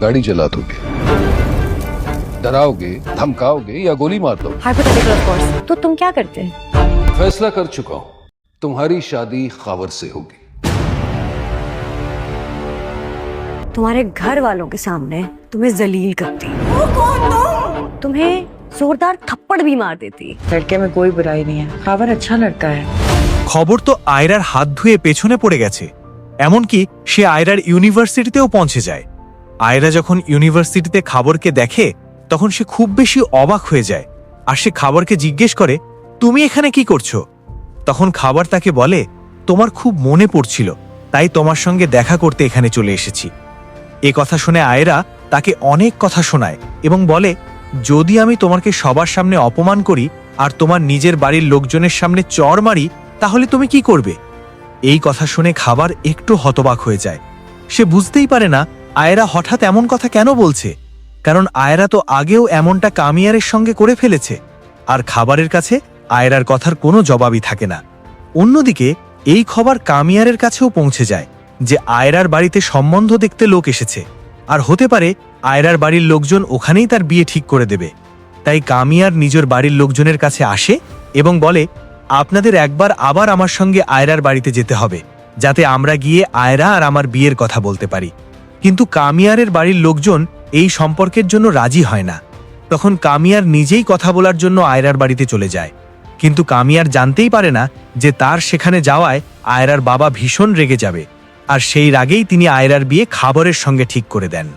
गाड़ी चला दोगे डराओगे धमकाओगे या गोली मार दो हाइपोथेटिकल ऑफ कोर्स तो तुम क्या करते फैसला कर चुका हूं तुम्हारी शादी खावर से होगी तुम्हारे घर वालों के सामने तुम्हें जलील करती तुम्हें जोरदार थप्पड़ भी मार देती लड़के में कोई बुराई नहीं है खावर अच्छा लड़का है খবর তো আয়রার হাত ধুয়ে পেছনে পড়ে গেছে এমনকি সে আয়রার ইউনিভার্সিটিতেও পৌঁছে যায় আয়রা যখন ইউনিভার্সিটিতে খাবরকে দেখে, তখন সে খুব বেশি অবাক হয়ে যায়। আর সে খাবরকে জিজ্ঞেস করে, তুমি এখানে কি করছ? তখন খাবার তাকে বলে, তোমার খুব মনে পড়ছিল, তাই তোমার সঙ্গে দেখা করতে এখানে চলে এসেছি। এ কথা শুনে আয়রা তাকে অনেক কথা শোনায় এবং বলে, যদি আমি তোমাকে সবার সামনে অপমান করি আর তোমার নিজের বাড়ির লোকজনের সামনে চর মারি, তাহলে তুমি কি করবে? এই কথা শুনে খাবার একটু হতবাক হয়ে যায়। সে বুঝতেই পারে না আয়রা হঠাৎ এমন কথা কেন বলছে? কারণ আয়রা তো আগেও এমনটা কামিয়ারের সঙ্গে করে ফেলেছে। আর খাবারের কাছে আয়রার কথার কোনো জবাবই থাকে না। অন্যদিকে, এই খবর কামিয়ারের কাছেও পৌঁছে যায় যে আয়রার বাড়িতে সম্বন্ধ দেখতে লোক এসেছে। আর হতে পারে, আয়রার বাড়ির লোকজন ওখানেই তার বিয়ে ঠিক করে দেবে। তাই কামিয়ার নিজের বাড়ির লোকজনের কাছে আসে এবং বলে, আপনাদের একবার আবার আমার সঙ্গে আয়রার বাড়িতে যেতে হবে, যাতে আমরা গিয়ে আয়রা আর আমার বিয়ের কথা বলতে পারি। কিন্তু কামিয়ারের বাড়ির লোকজন এই সম্পর্কের জন্য রাজি হয় না। তখন কামিয়ার নিজেই কথা বলার জন্য আয়রার বাড়িতে চলে যায়। কিন্তু কামিয়ার জানতেই পারে না যে তার সেখানে যাওয়ায় আয়রার বাবা ভীষণ রেগে যাবে। আর সেই রাগেই তিনি আয়রার বিয়ে খাবারের সঙ্গে ঠিক করে দেন।